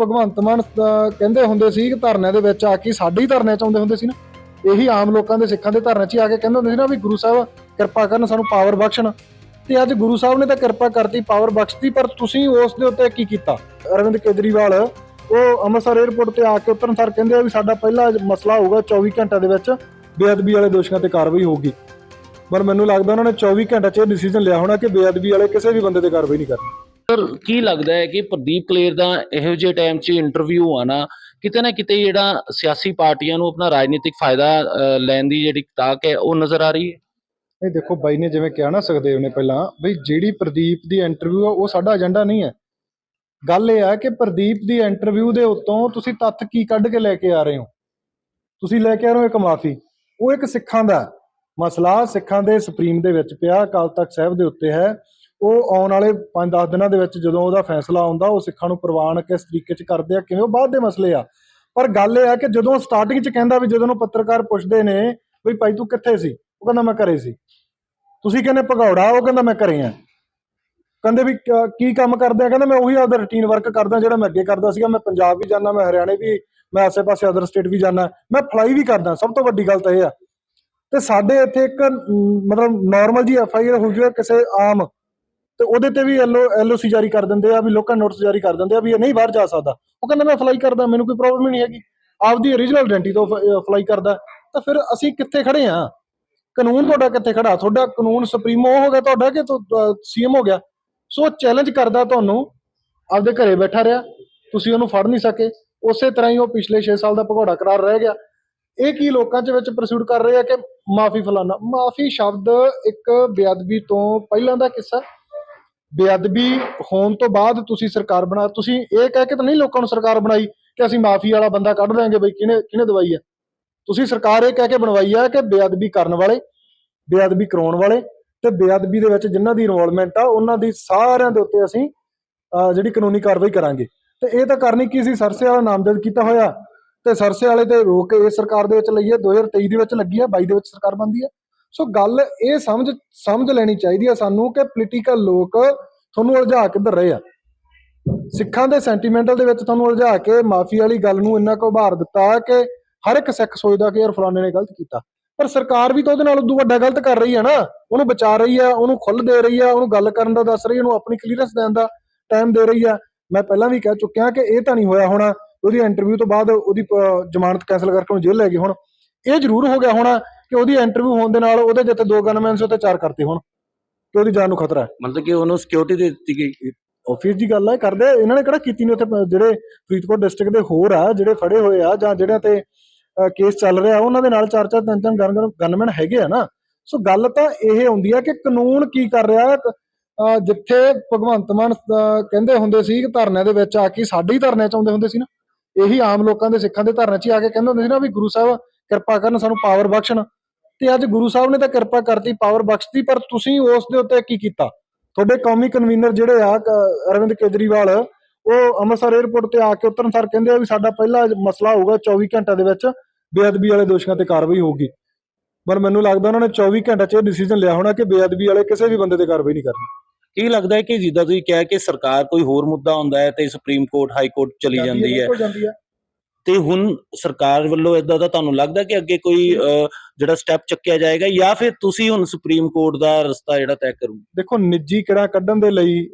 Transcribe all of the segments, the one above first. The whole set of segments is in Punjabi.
ਭਗਵੰਤ ਮਾਨ ਕਹਿੰਦੇ ਹੁੰਦੇ ਸੀ ਕਿ ਧਰਨਿਆਂ ਦੇ ਵਿੱਚ ਆ ਕੇ ਸਾਡੇ ਹੀ ਧਰਨਿਆਂ ਚ ਆਉਂਦੇ ਹੁੰਦੇ ਸੀ ਨਾ। ਇਹੀ ਆਮ ਲੋਕਾਂ ਦੇ ਸਿੱਖਾਂ ਦੇ ਧਰਨੇ 'ਚ ਹੀ ਆ ਕੇ ਕਹਿੰਦੇ ਹੁੰਦੇ ਸੀ ਨਾ ਵੀ ਗੁਰੂ ਸਾਹਿਬ ਕਿਰਪਾ ਕਰਨ ਸਾਨੂੰ ਪਾਵਰ ਬਖਸ਼ਣ। ਤੇ ਅੱਜ ਗੁਰੂ ਸਾਹਿਬ ਨੇ ਤਾਂ ਕਿਰਪਾ ਕਰਤੀ ਪਾਵਰ ਬਖਸ਼ਤੀ, ਪਰ ਤੁਸੀਂ ਉਸ ਦੇ ਉੱਤੇ ਕੀ ਕੀਤਾ? ਅਰਵਿੰਦ ਕੇਜਰੀਵਾਲ, ਉਹ ਅੰਮ੍ਰਿਤਸਰ 에ਅਰਪੋਰਟ ਤੇ ਆ ਕੇ ਉਤਰਨ ਸਾਰ ਕਹਿੰਦੇ ਆ ਵੀ ਸਾਡਾ ਪਹਿਲਾ ਮਸਲਾ ਹੋਊਗਾ 24 ਘੰਟਿਆਂ ਦੇ ਵਿੱਚ ਬੇਅਦਬੀ ਵਾਲੇ ਦੋਸ਼ੀਆਂ ਤੇ ਕਾਰਵਾਈ ਹੋਊਗੀ। ਪਰ ਮੈਨੂੰ ਲੱਗਦਾ ਉਹਨਾਂ ਨੇ 24 ਘੰਟਿਆਂ 'ਚ ਇਹ ਡਿਸੀਜਨ ਲਿਆ ਹੋਣਾ ਕਿ ਬੇਅਦਬੀ ਵਾਲੇ ਕਿਸੇ ਵੀ ਬੰਦੇ ਤੇ ਕਾਰਵਾਈ ਨਹੀਂ ਕਰਨੀ। ਸਰ ਕੀ ਲੱਗਦਾ ਹੈ ਕਿ ਪ੍ਰਦੀਪ ਕਲੇਰ ਦਾ ਇਹੋ ਜਿਹੇ ਟਾਈਮ 'ਚ ਇੰਟਰਵਿਊ ਆਣਾ ਕਿਤੇ ਨਾ ਕਿਤੇ ਜਿਹੜਾ ਸਿਆਸੀ ਪਾਰਟੀਆਂ ਨੂੰ ਆਪਣਾ ਰਾਜਨੀਤਿਕ ਫਾਇਦਾ ਲੈਣ ਦੀ ਜਿਹੜੀ ਤਾਕ ਹੈ, ਉਹ ਨਜ਼ਰ ਆ ਰਹੀ ਹੈ? ਨਹੀਂ, ਦੇਖੋ ਬਾਈ ਨੇ ਜਿਵੇਂ ਕਿਹਾ ਨਾ ਸੁਖਦੇਵ ਨੇ ਪਹਿਲਾਂ, ਬਈ ਜਿਹੜੀ ਪ੍ਰਦੀਪ ਦੀ ਇੰਟਰਵਿਊ ਆ, ਉਹ ਸਾਡਾ ਏਜੰਡਾ ਨਹੀਂ ਹੈ। ਗੱਲ ਇਹ ਆ ਕਿ ਪ੍ਰਦੀਪ ਦੀ ਇੰਟਰਵਿਊ ਦੇ ਉੱਤੋਂ ਤੁਸੀਂ ਤੱਥ ਕੀ ਕੱਢ ਕੇ ਲੈ ਕੇ ਆ ਰਹੇ ਹੋ? ਤੁਸੀਂ ਲੈ ਕੇ ਆ ਰਹੇ ਹੋ ਇੱਕ ਮਾਫੀ। ਉਹ ਇੱਕ ਸਿੱਖਾਂ ਦਾ ਮਸਲਾ ਸਿੱਖਾਂ ਦੇ ਸੁਪਰੀਮ ਦੇ ਵਿੱਚ ਪਿਆ, ਅਕਾਲ ਤਖਤ ਸਾਹਿਬ ਦੇ ਉੱਤੇ ਹੈ। ਉਹ ਆਉਣ ਵਾਲੇ 5-10 ਦਿਨਾਂ ਦੇ ਵਿੱਚ ਜਦੋਂ ਉਹਦਾ ਫੈਸਲਾ ਆਉਂਦਾ, ਉਹ ਸਿੱਖਾਂ ਨੂੰ ਪ੍ਰਵਾਨ ਕਿਸ ਤਰੀਕੇ 'ਚ ਕਰਦੇ ਆ, ਕਿਵੇਂ ਉਹ ਬਾਅਦ ਦੇ ਮਸਲੇ ਆ। ਪਰ ਗੱਲ ਇਹ ਆ ਕਿ ਜਦੋਂ ਸਟਾਰਟਿੰਗ 'ਚ ਕਹਿੰਦਾ ਵੀ ਜਦੋਂ ਨੂੰ ਪੱਤਰਕਾਰ ਪੁੱਛਦੇ ਨੇ ਵੀ ਭਾਈ ਤੂੰ ਕਿੱਥੇ ਸੀ? ਉਹ ਕਹਿੰਦਾ ਮੈਂ ਘਰੇ ਸੀ। ਤੁਸੀਂ ਕਹਿੰਦੇ ਭਗੌੜਾ, ਉਹ ਕਹਿੰਦਾ ਮੈਂ ਘਰੇ ਆ। ਕਹਿੰਦੇ ਵੀ ਕੀ ਕੰਮ ਕਰਦੇ ਆ? ਕਹਿੰਦਾ ਮੈਂ ਉਹੀ ਆਪਦਾ ਰੁਟੀਨ ਵਰਕ ਕਰਦਾ ਜਿਹੜਾ ਮੈਂ ਅੱਗੇ ਕਰਦਾ ਸੀਗਾ। ਮੈਂ ਪੰਜਾਬ ਵੀ ਜਾਂਦਾ, ਮੈਂ ਹਰਿਆਣੇ ਵੀ, ਮੈਂ ਆਸੇ-ਪਾਸੇ ਅਦਰ ਸਟੇਟ ਵੀ ਜਾਂਦਾ। ਮੈਂ ਫਲਾਈ ਵੀ ਕਰਦਾ, ਸਭ ਤੋਂ ਵੱਡੀ ਗੱਲ ਤਾਂ ਇਹ ਆ। ਤੇ ਸਾਡੇ ਇੱਥੇ ਇੱਕ ਮਤਲਬ ਨਾਰਮਲ ਜੀ ਐਫ ਆਈ ਆਰ ਹੋ ਜਾਵੇ ਕਿਸੇ ਆਮ ਤੇ ਉਹਦੇ ਤੇ ਵੀ ਐਲਓ ਐਲਓਸੀ ਜਾਰੀ ਕਰ ਦਿੰਦੇ ਆ, ਵੀ ਲੋਕਾਂ ਨੋਟਿਸ ਜਾਰੀ ਕਰ ਦਿੰਦੇ ਆ ਵੀ ਇਹ ਨਹੀਂ ਬਾਹਰ ਜਾ ਸਕਦਾ। ਉਹ ਕਹਿੰਦਾ, ਮੈਂ ਫਲਾਈ ਕਰਦਾ, ਮੈਨੂੰ ਕੋਈ ਪ੍ਰੋਬਲਮ ਹੀ ਨਹੀਂ ਹੈਗੀ। ਆਪਦੀ ਓਰੀਜਨਲ ਆਇਡੈਂਟੀ ਤੋਂ ਫਲਾਈ ਕਰਦਾ। ਤਾਂ ਫਿਰ ਅਸੀਂ ਕਿੱਥੇ ਖੜੇ ਆ? ਕਾਨੂੰਨ ਤੁਹਾਡਾ ਕਿੱਥੇ ਖੜਾ? ਤੁਹਾਡਾ ਕਾਨੂੰਨ ਸੁਪਰੀਮੋ ਹੋ ਗਿਆ, ਤੁਹਾਡਾ ਕਿ ਸੀਐਮ ਹੋ ਗਿਆ? ਸੋ ਚੈਲੰਜ ਕਰਦਾ ਤੁਹਾਨੂੰ, ਆਪਦੇ ਘਰੇ ਬੈਠਾ ਰਿਹਾ। ਤੁਸੀਂ ਉਹਨੂੰ ਫੜ ਨਹੀਂ ਸਕੇ। ਉਸੇ ਤਰ੍ਹਾਂ ਹੀ ਉਹ ਪਿਛਲੇ 6 ਸਾਲ ਦਾ ਭਗੌੜਾ ਕਰਾਰ ਰਹਿ ਗਿਆ। ਇਹ ਕੀ ਲੋਕਾਂ ਦੇ ਵਿੱਚ ਪ੍ਰਸੂਡ ਕਰ ਰਹੇ ਆ ਕਿ ਮਾਫੀ ਫਲਾਣਾ ਮਾਫੀ ਸ਼ਬਦ ਇੱਕ ਬੇਅਦਬੀ ਤੋਂ ਪਹਿਲਾਂ ਦਾ ਕਿੱਸਾ। ਬੇਅਦਬੀ ਹੋਣ ਤੋਂ ਬਾਅਦ ਤੁਸੀਂ ਸਰਕਾਰ ਬਣਾ, ਤੁਸੀਂ ਇਹ ਕਹਿ ਕੇ ਤਾਂ ਨਹੀਂ ਲੋਕਾਂ ਨੂੰ ਸਰਕਾਰ ਬਣਾਈ ਕਿ ਅਸੀਂ ਮਾਫੀ ਵਾਲਾ ਬੰਦਾ ਕੱਢ ਦਾਂਗੇ ਬਈ, ਕਿਹਨੇ ਕਿਹਨੇ ਦਵਾਈ ਆ? ਤੁਸੀਂ ਸਰਕਾਰ ਇਹ ਕਹਿ ਕੇ ਬਣਵਾਈ ਆ ਕਿ ਬੇਅਦਬੀ ਕਰਨ ਵਾਲੇ, ਬੇਅਦਬੀ ਕਰਾਉਣ ਵਾਲੇ ਤੇ ਬੇਅਦਬੀ ਦੇ ਵਿੱਚ ਜਿਨ੍ਹਾਂ ਦੀ ਇਨਵੋਲਵਮੈਂਟ ਆ, ਉਹਨਾਂ ਦੀ ਸਾਰਿਆਂ ਦੇ ਉੱਤੇ ਅਸੀਂ ਜਿਹੜੀ ਕਾਨੂੰਨੀ ਕਾਰਵਾਈ ਕਰਾਂਗੇ। ਤੇ ਇਹ ਤਾਂ ਕਰਨੀ ਕੀ ਸੀ? ਸਰਸੇ ਵਾਲਾ ਨਾਮਜ਼ਦ ਕੀਤਾ ਹੋਇਆ। ਤੇ ਸਰਸੇ ਵਾਲੇ ਤੇ ਰੋਕ ਇਸ ਸਰਕਾਰ ਦੇ ਵਿੱਚ ਲਈ ਹੈ 2023 ਦੇ ਵਿੱਚ ਲੱਗੀ ਹੈ 22 ਦੇ ਵਿੱਚ ਸਰਕਾਰ ਬਣਦੀ ਹੈ ਸੋ ਗੱਲ ਇਹ ਸਮਝ ਸਮਝ ਲੈਣੀ ਚਾਹੀਦੀ ਹੈ ਸਾਨੂੰ ਕਿ ਪੋਲੀਟੀਕਲ ਲੋਕ ਤੁਹਾਨੂੰ ਉਲਝਾ ਕਿੱਧਰ ਰਹੇ ਆ। ਸਿੱਖਾਂ ਦੇ ਸੈਂਟੀਮੈਂਟਲ ਦੇ ਵਿੱਚ ਤੁਹਾਨੂੰ ਉਲਝਾ ਕੇ ਮਾਫੀ ਵਾਲੀ ਗੱਲ ਨੂੰ ਇੰਨਾ ਕੁ ਉਭਾਰ ਦਿੱਤਾ ਕਿ ਹਰ ਇੱਕ ਸਿੱਖ ਸੋਚਦਾ ਕਿ ਯਾਰ ਫਲਾਣੇ ਨੇ ਗਲਤ ਕੀਤਾ। ਪਰ ਸਰਕਾਰ ਵੀ ਤਾਂ ਉਹਦੇ ਨਾਲ ਉਦੋਂ ਵੱਡਾ ਗਲਤ ਕਰ ਰਹੀ ਹੈ ਨਾ। ਉਹਨੂੰ ਬਚਾ ਰਹੀ ਹੈ ਉਹਨੂੰ ਖੁੱਲ ਦੇ ਰਹੀ ਹੈ ਉਹਨੂੰ ਗੱਲ ਕਰਨ ਦਾ ਦੱਸ ਰਹੀ ਹੈ ਉਹਨੂੰ ਆਪਣੀ ਕਲੀਅਰੈਂਸ ਦੇਣ ਦਾ ਟਾਈਮ ਦੇ ਰਹੀ ਹੈ ਮੈਂ ਪਹਿਲਾਂ ਵੀ ਕਹਿ ਚੁੱਕਿਆ ਕਿ ਇਹ ਤਾਂ ਨਹੀਂ ਹੋਇਆ ਹੋਣਾ। ਉਹਦੀ ਇੰਟਰਵਿਊ ਤੋਂ ਬਾਅਦ ਉਹਦੀ ਜ਼ਮਾਨਤ ਕੈਂਸਲ ਕਰਕੇ ਉਹਨੂੰ ਜੇਲ੍ਹ ਲੈ ਗਏ ਹੁਣ। ਇਹ ਜ਼ਰੂਰ ਹੋ ਗਿਆ ਹੋਣਾ ਕਿ ਉਹਦੀ ਇੰਟਰਵਿਊ ਹੋਣ ਦੇ ਨਾਲ ਉਹਦੇ ਜਿੱਥੇ ਦੋ ਗਨਮੈਨ ਸੀ ਉੱਤੇ ਚਾਰ ਕਰਤੇ ਹੁਣ ਕਿ ਉਹਦੀ ਜਾਨ ਨੂੰ ਖਤਰਾ ਹੈ। ਮਤਲਬ ਕਿ ਉਹਨੂੰ ਸਿਕਿਉਰਿਟੀ ਦੇ ਦਿੱਤੀ ਗਈ। ਆਫਿਸ ਦੀ ਗੱਲ ਹੈ ਕਰਦੇ ਇਹਨਾਂ ਨੇ ਕਿਹੜਾ ਕੀਤੀ ਨਹੀਂ ਉੱਥੇ ਜਿਹੜੇ ਫਰੀਦਕੋਟ ਡਿਸਟ੍ਰਿਕਟ ਦੇ ਹੋਰ ਆ ਜਿਹੜੇ ਫੜੇ ਹੋਏ ਆ ਜਾਂ ਜਿਹੜਿਆਂ ਤੇ ਕੇਸ ਚੱਲ ਰਿਹਾ ਉਹਨਾਂ ਦੇ ਨਾਲ ਚਾਰ ਚਾਰ ਤਿੰਨ ਤਿੰਨ ਗਨ ਗਨਮੈਨ ਹੈਗੇ ਆ ਨਾ। ਸੋ ਗੱਲ ਤਾਂ ਇਹ ਹੁੰਦੀ ਆ ਕਿ ਕਾਨੂੰਨ ਕੀ ਕਰ ਰਿਹਾ ਹੈ ਜਿੱਥੇ ਭਗਵੰਤ ਮਾਨ ਕਹਿੰਦੇ ਹੁੰਦੇ ਸੀ ਕਿ ਧਰਨਿਆਂ ਦੇ ਵਿੱਚ ਆ ਕੇ ਸਾਡੇ ਹੀ ਧਰਨਿਆਂ ਚ ਆਉਂਦੇ ਹੁੰਦੇ ਸੀ ਨਾ। ਇਹੀ ਆਮ ਲੋਕਾਂ ਦੇ ਸਿੱਖਾਂ ਦੇ ਧਰਨਿਆਂ 'ਚ ਆ ਕੇ ਕਹਿੰਦੇ ਹੁੰਦੇ ਸੀ ਨਾ ਵੀ ਗੁਰੂ ਸਾਹਿਬ ਕਿਰਪਾ ਕਰਨ ਸਾਨੂੰ ਪਾਵਰ ਬਖਸ਼ਣ। ਤੇ ਅੱਜ ਗੁਰੂ ਸਾਹਿਬ ਨੇ ਤਾਂ ਕਿਰਪਾ ਕਰਤੀ ਪਾਵਰ ਬਖਸ਼ਤੀ ਪਰ ਤੁਸੀਂ ਉਸ ਦੇ ਉੱਤੇ ਕੀ ਕੀਤਾ? ਤੁਹਾਡੇ ਕੌਮੀ ਕਨਵੀਨਰ ਜਿਹੜੇ ਆ ਅਰਵਿੰਦ ਕੇਜਰੀਵਾਲ ਉਹ ਅੰਮ੍ਰਿਤਸਰ 에ਅਰਪੋਰਟ ਤੇ ਆ ਕੇ ਉਤਰਨ ਸਾਰ ਕਹਿੰਦੇ ਆ ਵੀ ਸਾਡਾ ਪਹਿਲਾ ਮਸਲਾ ਹੋਊਗਾ 24 ਘੰਟਿਆਂ ਦੇ ਵਿੱਚ ਬੇਅਦਬੀ ਵਾਲੇ ਦੋਸ਼ੀਆਂ ਤੇ ਕਾਰਵਾਈ ਹੋਊਗੀ। ਪਰ ਮੈਨੂੰ ਲੱਗਦਾ ਉਹਨਾਂ ਨੇ 24 ਘੰਟਿਆਂ 'ਚ ਇਹ ਡਿਸੀਜਨ ਲਿਆ ਹੋਣਾ ਕਿ ਬੇਅਦਬੀ ਵਾਲੇ ਕਿਸੇ ਵੀ ਬੰਦੇ ਤੇ ਕਾਰਵਾਈ ਨਹੀਂ ਕਰਨੀ। ਕੀ ਲੱਗਦਾ ਹੈ ਕਿ ਜਿੱਦਾਂ ਤੁਸੀਂ ਕਿਹਾ ਕਿ ਸਰਕਾਰ ਕੋਈ ਹੋਰ ਮੁੱਦਾ ਹੁੰਦਾ ਹੈ ਤੇ ਸੁਪਰੀਮ ਕੋਰਟ ਹਾਈ ਕੋਰਟ ਚਲੀ ਜਾਂਦੀ ਹੈ। ਤੇ ਹੁਣ ਸਰਕਾਰ ਵੱਲੋਂ ਇਦਾਂ ਦਾ ਤੁਹਾਨੂੰ ਲੱਗਦਾ ਕਿ ਅੱਗੇ ਕੋਈ ਜਿਹੜਾ ਸਟੈਪ ਚੱਕਿਆ ਜਾਏਗਾ ਜਾਂ ਫਿਰ ਤੁਸੀਂ ਹੁਣ ਸੁਪਰੀਮ ਕੋਰਟ ਦਾ ਰਸਤਾ ਜਿਹੜਾ ਤੈਅ ਕਰੋ ਦੇਖੋ, ਨਿੱਜੀ ਕਿਹੜਾ ਕੱਢਣ ਦੇ ਲਈ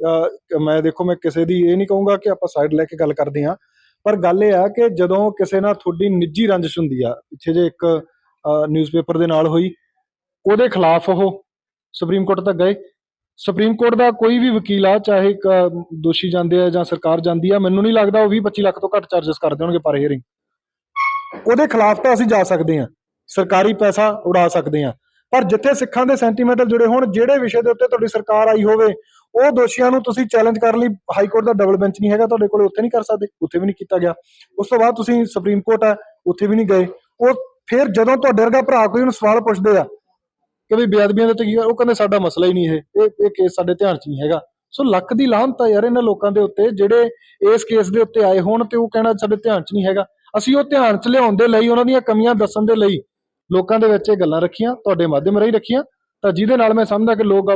ਮੈਂ ਦੇਖੋ, ਮੈਂ ਕਿਸੇ ਦੀ ਇਹ ਨਹੀਂ ਕਹੂੰਗਾ ਕਿ ਆਪਾਂ ਸਾਈਡ ਲੈ ਕੇ ਗੱਲ ਕਰਦੇ ਹਾਂ। ਪਰ ਗੱਲ ਇਹ ਆ ਕਿ ਜਦੋਂ ਕਿਸੇ ਨਾਲ ਤੁਹਾਡੀ ਨਿੱਜੀ ਰੰਜਿਸ਼ ਹੁੰਦੀ ਆ, ਪਿੱਛੇ ਜੇ ਇੱਕ ਨਿਊਜ਼ਪੇਪਰ ਦੇ ਨਾਲ ਹੋਈ, ਉਹਦੇ ਖਿਲਾਫ ਉਹ ਸੁਪਰੀਮ ਕੋਰਟ ਤੱਕ ਗਏ। ਸੁਪਰੀਮ ਕੋਰਟ ਦਾ ਕੋਈ ਵੀ ਵਕੀਲ ਆ ਚਾਹੇ ਇੱਕ, ਦੋਸ਼ੀ ਜਾਂਦੇ ਆ ਜਾਂ ਸਰਕਾਰ ਜਾਂਦੀ ਆ ਮੈਨੂੰ ਨਹੀਂ ਲੱਗਦਾ ਉਹ 20 25 ਲੱਖ ਤੋਂ ਘੱਟ ਚਾਰजेस ਕਰਦੇ ਹੋਣਗੇ ਪਰ ਹੀਅਰਿੰਗ ਉਹਦੇ ਖਿਲਾਫ ਤਾਂ ਅਸੀਂ ਜਾ ਸਕਦੇ ਹਾਂ ਸਰਕਾਰੀ ਪੈਸਾ ਉਡਾ ਸਕਦੇ ਹਾਂ। ਪਰ ਜਿੱਥੇ ਸਿੱਖਾਂ ਦੇ ਸੈਂਟੀਮੈਂਟਲ ਜੁੜੇ ਹੋਣ ਜਿਹੜੇ ਵਿਸ਼ੇ ਦੇ ਉੱਤੇ ਤੁਹਾਡੀ ਸਰਕਾਰ ਆਈ ਹੋਵੇ ਉਹ ਦੋਸ਼ੀਆਂ ਨੂੰ ਤੁਸੀਂ ਚੈਲੰਜ ਕਰਨ ਲਈ ਹਾਈ ਕੋਰਟ ਦਾ ਡਬਲ ਬੈਂਚ ਨਹੀਂ ਹੈਗਾ ਤੁਹਾਡੇ ਕੋਲ ਉੱਥੇ ਨਹੀਂ ਕਰ ਸਕਦੇ ਉੱਥੇ ਵੀ ਨਹੀਂ ਕੀਤਾ ਗਿਆ। ਉਸ ਤੋਂ ਬਾਅਦ ਤੁਸੀਂ ਸੁਪਰੀਮ ਕੋਰਟ ਹੈ ਉੱਥੇ ਵੀ ਨਹੀਂ ਗਏ। ਉਹ ਫਿਰ ਜਦੋਂ ਤੁਹਾਡੇ ਵਰਗਾ ਭਰਾ ਕੋਈ ਉਹਨੂੰ ਸਵਾਲ ਪੁੱਛਦੇ ਆ ਕਿ ਵੀ ਬੇਅਦਬੀਆਂ ਦੇ ਉੱਤੇ ਉਹ ਕਹਿੰਦੇ ਸਾਡਾ ਮਸਲਾ ਹੀ ਨਹੀਂ ਇਹ ਇਹ ਕੇਸ ਸਾਡੇ ਧਿਆਨ 'ਚ ਨਹੀਂ ਹੈਗਾ। ਸੋ ਲੱਕ ਦੀ ਲਾਹਨਤ ਯਾਰ ਇਹਨਾਂ ਲੋਕਾਂ ਦੇ ਉੱਤੇ, ਜਿਹੜੇ ਇਸ ਕੇਸ ਦੇ ਉੱਤੇ ਆਏ ਹੋਣ ਤੇ ਉਹ ਕਹਿਣਾ ਸਾਡੇ ਧਿਆਨ 'ਚ ਨਹੀਂ ਹੈਗਾ। ਅਸੀਂ ਉਹ ਧਿਆਨ 'ਚ ਲਿਆਉਣ ਦੇ ਲਈ, ਉਹਨਾਂ ਦੀਆਂ ਕਮੀਆਂ ਦੱਸਣ ਦੇ ਲਈ ਲੋਕਾਂ ਦੇ ਵਿੱਚ ਇਹ ਗੱਲਾਂ ਰੱਖੀਆਂ, ਤੁਹਾਡੇ ਮਾਧਿਅਮ ਰਾਹੀਂ ਰੱਖੀਆਂ। ਤਾਂ ਜਿਹਦੇ ਨਾਲ ਮੈਂ ਸਮਝਦਾ ਕਿ ਲੋਕ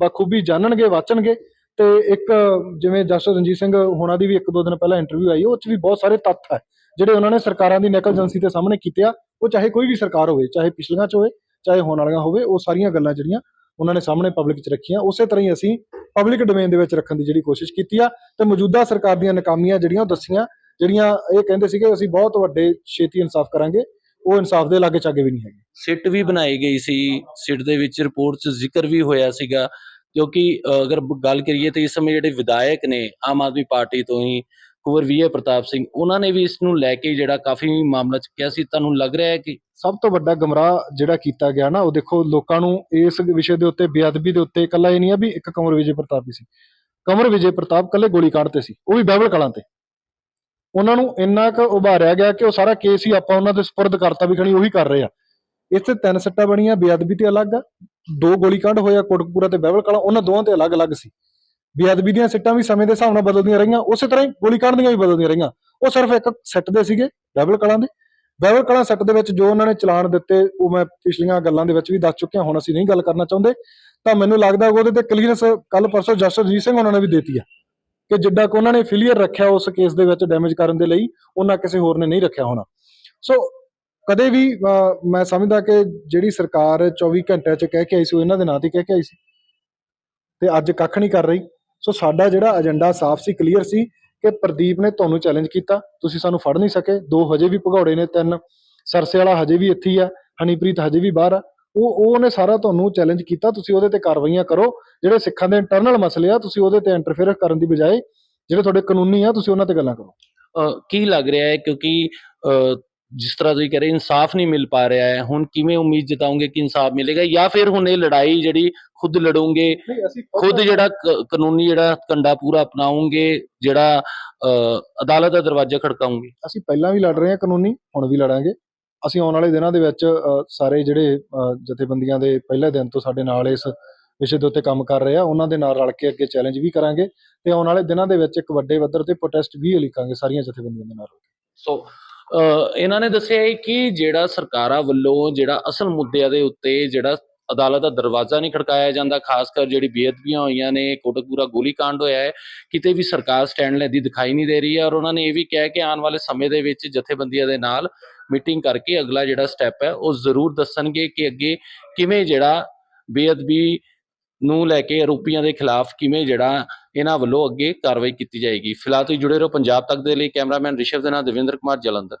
ਬਖੂਬੀ ਜਾਣਨਗੇ ਵਾਚਣਗੇ ਤੇ ਇੱਕ ਜਿਵੇਂ ਜਸਟਿਸ ਰਣਜੀਤ ਸਿੰਘ ਹੋਣਾ ਦੀ ਵੀ ਇੱਕ ਦੋ ਦਿਨ ਪਹਿਲਾਂ ਇੰਟਰਵਿਊ ਆਈ, ਉਹ 'ਚ ਵੀ ਬਹੁਤ ਸਾਰੇ ਤੱਥ ਹੈ ਜਿਹੜੇ ਉਹਨਾਂ ਨੇ ਸਰਕਾਰਾਂ ਦੀ ਨਕਲਜੈਂਸੀ ਦੇ ਸਾਹਮਣੇ ਕੀਤੇ ਆ। ਉਹ ਚਾਹੇ ਕੋਈ ਵੀ ਸਰਕਾਰ ਹੋਵੇ, ਚਾਹੇ ਪਿਛਲੀਆਂ 'ਚ ਹੋਵੇ ਚਾਹੇ ਹੋਣ ਵਾਲੀਆਂ ਹੋਵੇ, ਉਹ ਸਾਰੀਆਂ ਗੱਲਾਂ ਜਿਹੜੀਆਂ ਉਹਨਾਂ ਨੇ ਸਾਹਮਣੇ ਪਬਲਿਕ 'ਚ ਰੱਖੀਆਂ। ਉਸੇ ਤਰ੍ਹਾਂ ਹੀ ਅਸੀਂ ਪਬਲਿਕ ਡੋਮੇਨ ਦੇ ਵਿੱਚ ਰੱਖਣ ਦੀ ਜਿਹੜੀ ਕੋਸ਼ਿਸ਼ ਕੀਤੀ ਆ ਤੇ ਮੌਜੂਦਾ ਸਰਕਾਰ ਦੀਆਂ ਨਾਕਾਮੀਆਂ ਜਿਹੜੀਆਂ ਉਹ ਦੱਸੀਆਂ, ਜਿਹੜੀਆਂ ਇਹ ਕਹਿੰਦੇ ਸੀਗੇ ਅਸੀਂ ਬਹੁਤ ਵੱਡੇ ਛੇਤੀ ਇਨਸਾਫ ਕਰਾਂਗੇ, ਉਹ ਇਨਸਾਫ ਦੇ ਲਾਗੇ ਚਾਗੇ ਵੀ ਨਹੀਂ ਹੈਗੇ। ਸਿੱਟ ਵੀ ਬਣਾਈ ਗਈ ਸੀ, ਸਿੱਟ ਦੇ ਵਿੱਚ ਰਿਪੋਰਟ 'ਚ ਜ਼ਿਕਰ ਵੀ ਹੋਇਆ ਸੀਗਾ, ਕਿਉਂਕਿ ਅਗਰ ਗੱਲ ਕਰੀਏ ਤਾਂ ਇਸ ਸਮੇਂ ਜਿਹੜੇ ਵਿਧਾਇਕ ਨੇ, ਆਮ ਆਦਮੀ ਪਾਰਟੀ ਤੋਂ ਹੀ ਕੁੰਵਰ ਵੀਏ ਪ੍ਰਤਾਪ ਸਿੰਘ, ਉਹਨਾਂ ਨੇ ਵੀ ਇਸ ਨੂੰ ਲੈ ਕੇ ਜਿਹੜਾ ਕਾਫੀ ਮਾਮਲਾ ਚੱਕਿਆ ਸੀ, ਤੁਹਾਨੂੰ ਲੱਗ ਰਿਹਾ ਹੈ ਕਿ ਸਭ ਤੋਂ ਵੱਡਾ ਗਮਰਾਹ ਜਿਹੜਾ ਕੀਤਾ ਗਿਆ ਨਾ, ਉਹ ਦੇਖੋ ਲੋਕਾਂ ਨੂੰ ਇਸ ਵਿਸ਼ੇ ਦੇ ਉੱਤੇ, ਬੇਅਦਬੀ ਦੇ ਉੱਤੇ ਇਕੱਲਾ ਇਹ ਨਹੀਂ ਆ ਵੀ ਇੱਕ ਕੰਵਰ ਵਿਜੇ ਪ੍ਰਤਾਪ ਹੀ ਸੀ। ਕੰਵਰ ਵਿਜੇ ਪ੍ਰਤਾਪ ਕੱਲੇ ਗੋਲੀ ਕਾਂਡ ਤੇ ਸੀ, ਉਹ ਵੀ ਬਾਈਬਲ ਕਲਾਂ ਤੇ। ਉਹਨਾਂ ਨੂੰ ਇੰਨਾ ਕੁ ਉਭਾਰਿਆ ਗਿਆ ਕਿ ਉਹ ਸਾਰਾ ਕੇਸ ਹੀ ਆਪਾਂ ਉਹਨਾਂ ਦੇ ਸਪੁਰਦ ਕਰਤਾ ਵੀ ਖਣੀ ਉਹੀ ਕਰ ਰਹੇ ਆ। ਇੱਥੇ ਤਿੰਨ ਸੱਟਾਂ ਬਣੀਆਂ, ਬੇਅਦਬੀ ਤੇ ਅਲੱਗ ਆ, ਦੋ ਗੋਲੀ ਕਾਂਡ ਹੋਇਆ, ਕੋਟਕਪੂਰਾ ਤੇ ਬਾਈਬਲ ਕਲਾਂ, ਉਹਨਾਂ ਦੋਵਾਂ ਤੇ ਅਲੱਗ-ਅਲੱਗ ਸੀ। ਬੇਅਦਬੀ ਦੀਆਂ ਸਿੱਟਾਂ ਵੀ ਸਮੇਂ ਦੇ ਹਿਸਾਬ ਨਾਲ ਬਦਲਦੀਆਂ ਰਹੀਆਂ, ਉਸੇ ਤਰ੍ਹਾਂ ਹੀ ਗੋਲੀ ਕਾਂਡ ਦੀਆਂ ਵੀ ਬਦਲਦੀਆਂ ਰਹੀਆਂ। ਉਹ ਸਿਰਫ ਇੱਕ ਸੈੱਟ ਦੇ ਸੀਗੇ ਬਾਈਬਲ ਕਲਾਂ ਦੇ। ਬਾਈਬਲ ਕਲਾਂ ਸੈੱਟ ਦੇ ਵਿੱਚ ਜੋ ਉਹਨਾਂ ਨੇ ਚਲਾਨ ਦਿੱਤੇ, ਉਹ ਮੈਂ ਪਿਛਲੀਆਂ ਗੱਲਾਂ ਦੇ ਵਿੱਚ ਵੀ ਦੱਸ ਚੁੱਕਿਆ, ਹੁਣ ਅਸੀਂ ਨਹੀਂ ਗੱਲ ਕਰਨਾ ਚਾਹੁੰਦੇ। ਤਾਂ ਮੈਨੂੰ ਲੱਗਦਾ ਉਹਦੇ ਤੇ ਕਲੀਅਰੈਂਸ ਕੱਲ ਪਰਸੋਂ ਜਸਟਿਸ ਰਣਜੀਤ ਸਿੰਘ ਉਹਨਾਂ ਨੇ ਵੀ ਦੇਤੀ ਆ। ਕਿ ਜਿੱਦਾਂ ਕਿ ਉਹਨਾਂ ਨੇ ਫੀਲੀਅਰ ਰੱਖਿਆ ਉਸ ਕੇਸ ਦੇ ਵਿੱਚ ਡੈਮੇਜ ਕਰਨ ਦੇ ਲਈ, ਉਹਨਾਂ ਕਿਸੇ ਹੋਰ ਨੇ ਨਹੀਂ ਰੱਖਿਆ ਹੋਣਾ। ਸੋ ਕਦੇ ਵੀ ਮੈਂ ਸਮਝਦਾ ਕਿ ਜਿਹੜੀ ਸਰਕਾਰ 24 ਘੰਟਿਆਂ ਚ ਕਹਿ ਕੇ ਆਈ ਸੀ, ਉਹ ਇਹਨਾਂ ਦੇ ਨਾਂ ਤੇ ਕਹਿ ਕੇ ਆਈ ਸੀ। ਤੇ ਅੱਜ ਕੱਖ ਨਹੀਂ ਕਰ ਰਹੀ। ਸੋ ਸਾਡਾ ਜਿਹੜਾ ਏਜੰਡਾ ਸਾਫ਼ ਸੀ ਕਲੀਅਰ ਸੀ ਕਿ ਪ੍ਰਦੀਪ ਨੇ ਤੁਹਾਨੂੰ ਚੈਲੰਜ ਕੀਤਾ। ਤੁਸੀਂ ਸਾਨੂੰ ਫੜ ਨਹੀਂ ਸਕੇ। ਦੋ ਹਜੇ ਵੀ ਭਗੌੜੇ ਨੇ ਤਿੰਨ ਸਰਸੇ ਵਾਲਾ ਹਜੇ ਵੀ ਇੱਥੇ ਆ। ਹਨੀਪ੍ਰੀਤ ਹਜੇ ਵੀ ਬਾਹਰ ਆ। ਉਹ ਉਹਨੇ ਸਾਰਾ ਤੁਹਾਨੂੰ ਚੈਲੰਜ ਕੀਤਾ। ਤੁਸੀਂ ਉਹਦੇ ਤੇ ਕਾਰਵਾਈਆਂ ਕਰੋ। ਜਿਹੜੇ ਸਿੱਖਾਂ ਦੇ ਇੰਟਰਨਲ ਮਸਲੇ ਆ ਤੁਸੀਂ ਉਹਦੇ ਤੇ ਇੰਟਰਫੇਅਰ ਕਰਨ ਦੀ ਬਜਾਏ ਜਿਹੜੇ ਤੁਹਾਡੇ ਕਾਨੂੰਨੀ ਆ ਤੁਸੀਂ ਉਹਨਾਂ ਤੇ ਗੱਲਾਂ ਕਰੋ। ਅ, ਕੀ ਲੱਗ ਰਿਹਾ ਹੈ? ਕਿਉਂਕਿ ਅ, ਜਿਸ ਤਰ੍ਹਾਂ ਤੁਸੀਂ ਕਹਿ ਰਹੇ ਇਨਸਾਫ ਨਹੀਂ ਮਿਲ ਪਾ ਰਿਹਾ ਹੈ। ਹੁਣ ਕਿਵੇਂ ਉਮੀਦ ਜਤਾਉਂਗੇ ਕਿ ਇਨਸਾਫ ਮਿਲੇਗਾ ਜਾਂ ਫਿਰ ਹੁਣ ਇਹ ਲੜਾਈ ਜਿਹੜੀ ਖੁਦ ਲੜੋਗੇ ਖੁਦ ਜਿਹੜਾ ਕਾਨੂੰਨੀ ਜਿਹੜਾ ਕੰਡਾ ਪੂਰਾ ਅਪਣਾਉਂਗੇ ਜਿਹੜਾ ਅਦਾਲਤ ਦਾ ਦਰਵਾਜ਼ਾ ਖੜਕਾਉਂਗੇ ਅਸੀਂ ਪਹਿਲਾਂ ਵੀ ਲੜ ਰਹੇ ਹਾਂ ਕਾਨੂੰਨੀ ਹੁਣ ਵੀ ਲੜਾਂਗੇ। ਅਸੀਂ ਆਉਣ ਵਾਲੇ ਦਿਨਾਂ ਦੇ ਵਿੱਚ ਸਾਰੇ ਜਿਹੜੇ ਜਥੇਬੰਦੀਆਂ ਦੇ ਪਹਿਲੇ ਦਿਨ ਤੋਂ ਸਾਡੇ ਨਾਲ ਇਸ ਵਿਸ਼ੇ ਦੇ ਉੱਤੇ ਕੰਮ ਕਰ ਰਹੇ ਆ ਉਹਨਾਂ ਦੇ ਨਾਲ ਰਲ ਕੇ ਅੱਗੇ ਚੈਲੰਜ ਵੀ ਕਰਾਂਗੇ ਤੇ ਆਉਣ ਵਾਲੇ ਦਿਨਾਂ ਦੇ ਵਿੱਚ ਇੱਕ ਵੱਡੇ ਪੱਧਰ ਤੇ ਪ੍ਰੋਟੈਸਟ ਵੀ ਲਿਖਾਂਗੇ ਸਾਰੀਆਂ ਜਥੇਬੰਦੀਆਂ ਦੇ ਨਾਲ। ਸੋ ਇਹਨਾਂ ਨੇ ਦੱਸਿਆ ਹੈ ਕਿ ਜਿਹੜਾ ਸਰਕਾਰਾਂ ਵੱਲੋਂ ਜਿਹੜਾ ਅਸਲ ਮੁੱਦਿਆਂ ਦੇ ਉੱਤੇ ਜਿਹੜਾ ਅਦਾਲਤ ਦਾ ਦਰਵਾਜ਼ਾ ਨਹੀਂ ਖੜਕਾਇਆ ਜਾਂਦਾ, ਖਾਸ ਕਰ ਜਿਹੜੀ ਬੇਅਦਬੀਆਂ ਹੋਈਆਂ ਨੇ, ਕੋਟਕਪੂਰਾ ਗੋਲੀकांड ਹੋਇਆ ਹੈ, ਕਿਤੇ ਵੀ ਸਰਕਾਰ ਸਟੈਂਡ ਲੈਂਦੀ ਦਿਖਾਈ ਨਹੀਂ ਦੇ ਰਹੀ ਹੈ ਔਰ ਉਹਨਾਂ ਨੇ ਇਹ ਵੀ ਕਿਹਾ ਕਿ ਆਉਣ ਵਾਲੇ ਸਮੇਂ ਦੇ ਵਿੱਚ ਜਥੇਬੰਦੀਆਂ ਦੇ ਨਾਲ ਮੀਟਿੰਗ ਕਰਕੇ ਅਗਲਾ ਜਿਹੜਾ ਸਟੈਪ ਹੈ ਉਹ ਜ਼ਰੂਰ ਦੱਸਣਗੇ ਕਿ ਅੱਗੇ ਕਿਵੇਂ ਜਿਹੜਾ ਬੇਅਦਬੀ ਨੂੰ ਲੈ ਕੇ ਆਰੋਪੀਆਂ ਦੇ ਖਿਲਾਫ ਕਿਵੇਂ ਜਿਹੜਾ ਇਹਨਾਂ ਵੱਲੋਂ ਅੱਗੇ ਕਾਰਵਾਈ ਕੀਤੀ ਜਾਏਗੀ। ਫਿਲਹਾਲ ਤੁਸੀਂ ਜੁੜੇ ਰਹੋ ਪੰਜਾਬ ਤੱਕ ਦੇ ਲਈ ਕੈਮਰਾਮੈਨ ਰਿਸ਼ਵ ਦੇ ਨਾਲ ਦਵਿੰਦਰ ਕੁਮਾਰ ਜਲੰਧਰ।